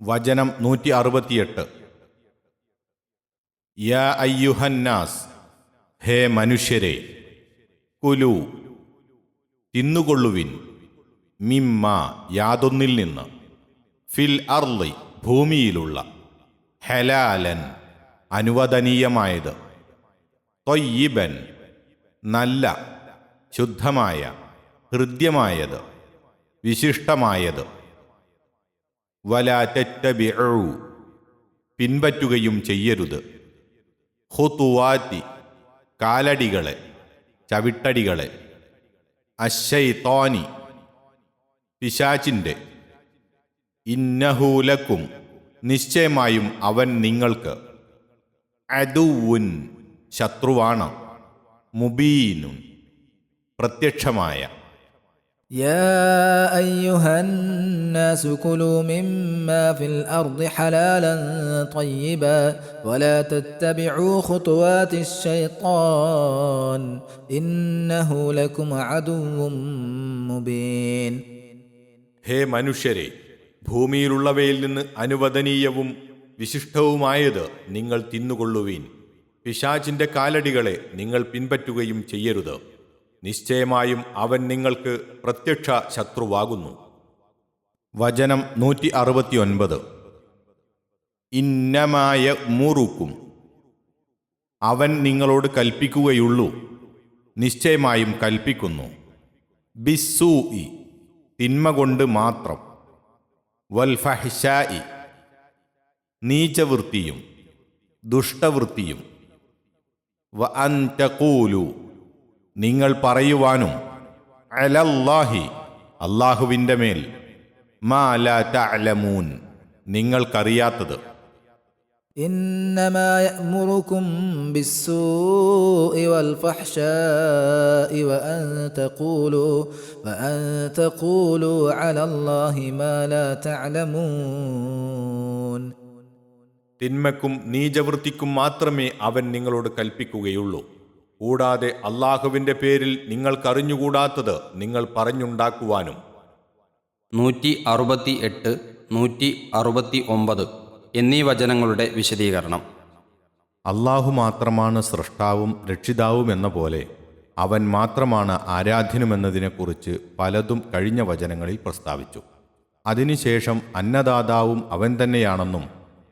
വചനം നൂറ്റി അറുപത്തിയെട്ട് യാ അയ്യുഹന്നാസ് ഹേ മനുഷ്യരെ കുലു തിന്നുകൊള്ളുവിൻ മിമ്മ യാതൊന്നിൽ നിന്ന് ഫിൽ അർലി ഭൂമിയിലുള്ള ഹലാലൻ അനുവദനീയമായത് തൊയ്യിബൻ നല്ല ശുദ്ധമായ ഹൃദ്യമായത് വിശിഷ്ടമായത്. വലാ തെറ്റബിഉ. പിൻപറ്റുകയും ചെയ്യരുത്. ഹുതുവാറ്റി കാലടികളെ ചവിട്ടടികളെ. അശൈത്തോനി പിശാച്ചിന്റെ ഇന്നഹൂലക്കും നിശ്ചയമായും അവൻ നിങ്ങൾക്ക് അതുവുൻ ശത്രുവാണ് മുബീനുൻ പ്രത്യക്ഷമായ. يا أيها الناس كلوا مما في الأرض حلالا طيبا ولا تتبعوا خطوات الشيطان إنه لكم عدو مبين ഹേ മനുഷ്യരെ ഭൂമിയിലുള്ളവയിൽ നിന്ന് അനുവദനീയവും വിശിഷ്ടവുമായത് നിങ്ങൾ തിന്നുകൊള്ളുവീൻ പിശാചിന്റെ കാലടികളെ നിങ്ങൾ പിൻപറ്റുകയും ചെയ്യരുത് നിശ്ചയമായും അവൻ നിങ്ങൾക്ക് പ്രത്യക്ഷ ശത്രുവാകുന്നു. വചനം നൂറ്റി അറുപത്തിയൊൻപത് ഇന്നമായ മൂറുക്കും അവൻ നിങ്ങളോട് കൽപ്പിക്കുകയുള്ളൂ. നിശ്ചയമായും കൽപ്പിക്കുന്നു. ബിസ്സൂഇ തിന്മ കൊണ്ട് മാത്രം. വൽഫഹ്ഷായി നീചവൃത്തിയും ദുഷ്ടവൃത്തിയും. വ അൻതഖൂലു നിങ്ങൾ പറയുവാനും അലല്ലാഹി അള്ളാഹുവിൻ്റെ മേൽ മാ ലാ തഅലമൂൻ നിങ്ങൾക്കറിയാത്തത് إنما يأمركم بالسوء والفحشاء وأن تقولوا وأن تقولوا على الله ما لا تعلمون തിന്മക്കും നീചവൃത്തിക്കും മാത്രമേ അവൻ നിങ്ങളോട് കൽപ്പിക്കുകയുള്ളൂ കൂടാതെ അള്ളാഹുവിന്റെ പേരിൽ നിങ്ങൾക്കറിഞ്ഞുകൂടാത്തത് നിങ്ങൾ പറഞ്ഞുണ്ടാക്കുവാനും. നൂറ്റി അറുപത്തി എട്ട് നൂറ്റി അറുപത്തി ഒമ്പത് എന്നീ വചനങ്ങളുടെ വിശദീകരണം. അള്ളാഹു മാത്രമാണ് സൃഷ്ടാവും രക്ഷിതാവും എന്ന പോലെ അവൻ മാത്രമാണ് ആരാധ്യനുമെന്നതിനെക്കുറിച്ച് പലതും കഴിഞ്ഞ വചനങ്ങളിൽ പ്രസ്താവിച്ചു. അതിനുശേഷം അന്നദാതാവും അവൻ തന്നെയാണെന്നും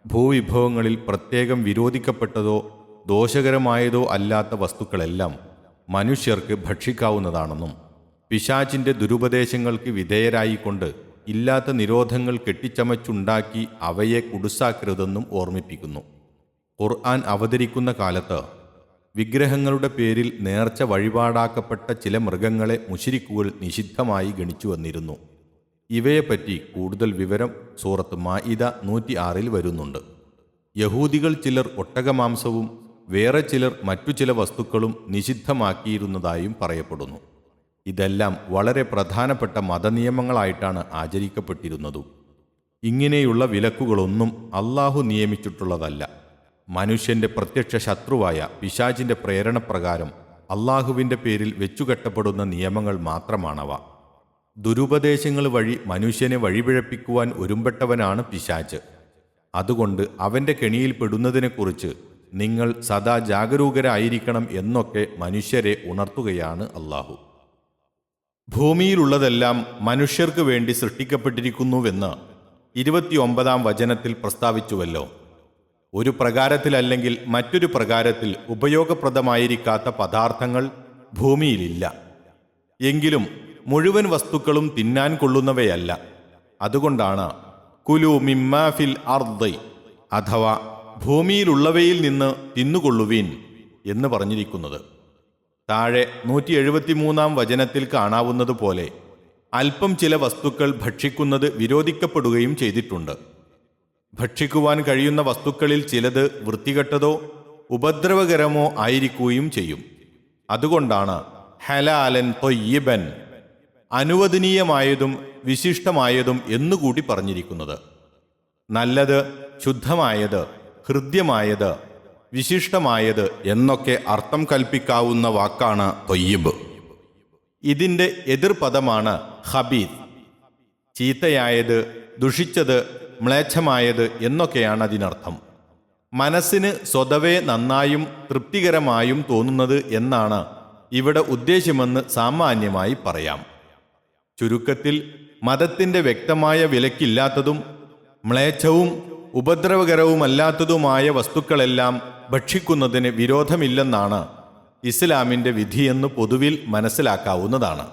ഭൂവിഭവങ്ങളിൽ പ്രത്യേകം വിരോധിക്കപ്പെട്ടതോ ദോഷകരമായതോ അല്ലാത്ത വസ്തുക്കളെല്ലാം മനുഷ്യർക്ക് ഭക്ഷിക്കാവുന്നതാണെന്നും പിശാചിന്റെ ദുരുപദേശങ്ങൾക്ക് വിധേയരായിക്കൊണ്ട് ഇല്ലാത്ത നിരോധങ്ങൾ കെട്ടിച്ചമച്ചുണ്ടാക്കി അവയെ കുടുസാക്കരുതെന്നും ഓർമ്മിപ്പിക്കുന്നു. ഖുർആൻ അവതരിക്കുന്ന കാലത്ത് വിഗ്രഹങ്ങളുടെ പേരിൽ നേർച്ച വഴിപാടാക്കപ്പെട്ട ചില മൃഗങ്ങളെ മുഷിരിക്കുകൾ നിഷിദ്ധമായി ഗണിച്ചു വന്നിരുന്നു. ഇവയെപ്പറ്റി കൂടുതൽ വിവരം സൂറത്ത് മായിദ നൂറ്റി ആറിൽ വരുന്നുണ്ട്. യഹൂദികൾ ചിലർ ഒട്ടകമാംസവും വേറെ ചിലർ മറ്റു ചില വസ്തുക്കളും നിഷിദ്ധമാക്കിയിരുന്നതായും പറയപ്പെടുന്നു. ഇതെല്ലാം വളരെ പ്രധാനപ്പെട്ട മതനിയമങ്ങളായിട്ടാണ് ആചരിക്കപ്പെട്ടിരുന്നതും. ഇങ്ങനെയുള്ള വിലക്കുകളൊന്നും അള്ളാഹു നിയമിച്ചിട്ടുള്ളതല്ല. മനുഷ്യന്റെ പ്രത്യക്ഷ ശത്രുവായ പിശാചിന്റെ പ്രേരണപ്രകാരം അള്ളാഹുവിന്റെ പേരിൽ വെച്ചുകെട്ടപ്പെടുന്ന നിയമങ്ങൾ മാത്രമാണവ. ദുരുപദേശങ്ങൾ വഴി മനുഷ്യനെ വഴിപിഴപ്പിക്കുവാൻ ഒരുമ്പെട്ടവനാണ് പിശാച്. അതുകൊണ്ട് അവന്റെ കെണിയിൽ പെടുന്നതിനെക്കുറിച്ച് നിങ്ങൾ സദാ ജാഗരൂകരായിരിക്കണം എന്നൊക്കെ മനുഷ്യരെ ഉണർത്തുകയാണ് അള്ളാഹു ഭൂമിയിലുള്ളതെല്ലാം മനുഷ്യർക്ക് വേണ്ടി സൃഷ്ടിക്കപ്പെട്ടിരിക്കുന്നുവെന്ന് ഇരുപത്തിയൊമ്പതാം വചനത്തിൽ പ്രസ്താവിച്ചുവല്ലോ. ഒരു പ്രകാരത്തിലല്ലെങ്കിൽ മറ്റൊരു പ്രകാരത്തിൽ ഉപയോഗപ്രദമായിരിക്കാത്ത പദാർത്ഥങ്ങൾ ഭൂമിയിലില്ല. എങ്കിലും മുഴുവൻ വസ്തുക്കളും തിന്നാൻ കൊള്ളുന്നവയല്ല. അതുകൊണ്ടാണ് കുലു മിമ്മാഫിൽ അർദൈ അഥവാ ഭൂമിയിലുള്ളവയിൽ നിന്ന് തിന്നുകൊള്ളുവീൻ എന്ന് പറഞ്ഞിരിക്കുന്നത്. താഴെ നൂറ്റി എഴുപത്തിമൂന്നാം വചനത്തിൽ കാണാവുന്നതുപോലെ അല്പം ചില വസ്തുക്കൾ ഭക്ഷിക്കുന്നത് വിരോധിക്കപ്പെടുകയും ചെയ്തിട്ടുണ്ട്. ഭക്ഷിക്കുവാൻ കഴിയുന്ന വസ്തുക്കളിൽ ചിലത് വൃത്തികെട്ടതോ ഉപദ്രവകരമോ ആയിരിക്കുകയും ചെയ്യും. അതുകൊണ്ടാണ് ഹലാലൻ തൊയ്യബൻ അനുവദനീയമായതും വിശിഷ്ടമായതും എന്നുകൂടി പറഞ്ഞിരിക്കുന്നത്. നല്ലത് ശുദ്ധമായത് ഹൃദ്യമായത് വിശിഷ്ടമായത് എന്നൊക്കെ അർത്ഥം കൽപ്പിക്കാവുന്ന വാക്കാണ് തൊയ്യബ്. ഇതിന്റെ എതിർപദമാണ് ഹബീദ് ചീത്തയായത് ദുഷിച്ചത് മ്ലേച്ഛമായത് എന്നൊക്കെയാണ് അതിനർത്ഥം. മനസ്സിന് സ്വതവേ നന്നായും തൃപ്തികരമായും തോന്നുന്നത് എന്നാണ് ഇവിടെ ഉദ്ദേശ്യമെന്ന് സാമാന്യമായി പറയാം. ചുരുക്കത്തിൽ മതത്തിന്റെ വ്യക്തമായ വിലക്കില്ലാത്തതും മ്ലേച്ഛവും ഉപദ്രവകരവുമല്ലാത്തതുമായ വസ്തുക്കളെല്ലാം ഭക്ഷിക്കുന്നതിന് വിരോധമില്ലെന്നാണ് ഇസ്ലാമിന്റെ വിധിയെന്ന് പൊതുവിൽ മനസ്സിലാക്കാവുന്നതാണ്.